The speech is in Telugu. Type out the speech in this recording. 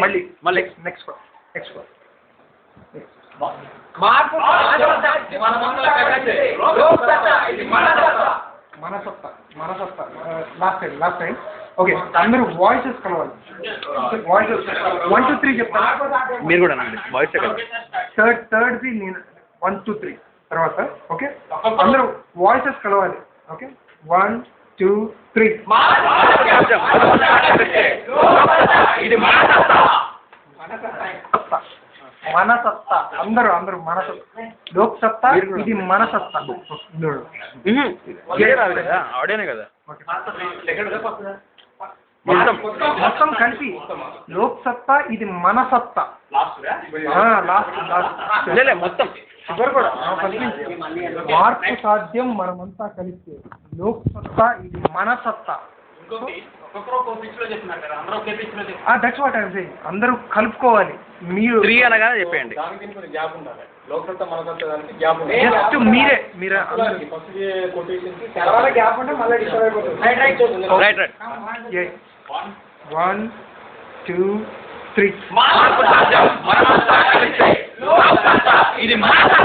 మళ్ళీ మళ్ళీ. నెక్స్ట్ నెక్స్ట్ మార్పు మనసత్తా మనసత్తా last time last time okay అందరూ వాయిసెస్ కలవాలి. వాయిసెస్ వన్ టూ త్రీ చెప్తాను మీరు కూడా అనండి. వాయిస్ కదా. థర్డ్ థర్డ్ది నేను. వన్ టూ త్రీ తర్వాత ఓకే అందరూ వాయిసెస్ కలవాలి ఓకే వన్ టూ త్రీ. ఇది మన సత్తా సత్తా మన సత్తా అందరూ అందరూ మన సత్తా లోక్ సత్తా ఇది మన సత్తా ఇందులో. క్లియర్ రాదు కదా. మొత్తం. మొత్తం కలిపి. లోక్ సత్తా ఇది మన సత్తా లాస్ట్ మొత్తం. మార్పు సాధ్యం మనమంతా కలిస్తే. లోక్ సత్తా ఇది మన సత్తా. దట్స్ వాట్ ఐమ్ సేయింగ్ అందరూ కలుపుకోవాలి. మీరు త్రీ అనగానే చెప్పేయండి. జస్ట్ మీరే మీరే ఫస్ట్ కొటేషన్కి తర్వాత గ్యాప్ ఉంటే మళ్ళీ డిస్టర్బ్ అయిపోతుంది. Right right one two three ఇది మన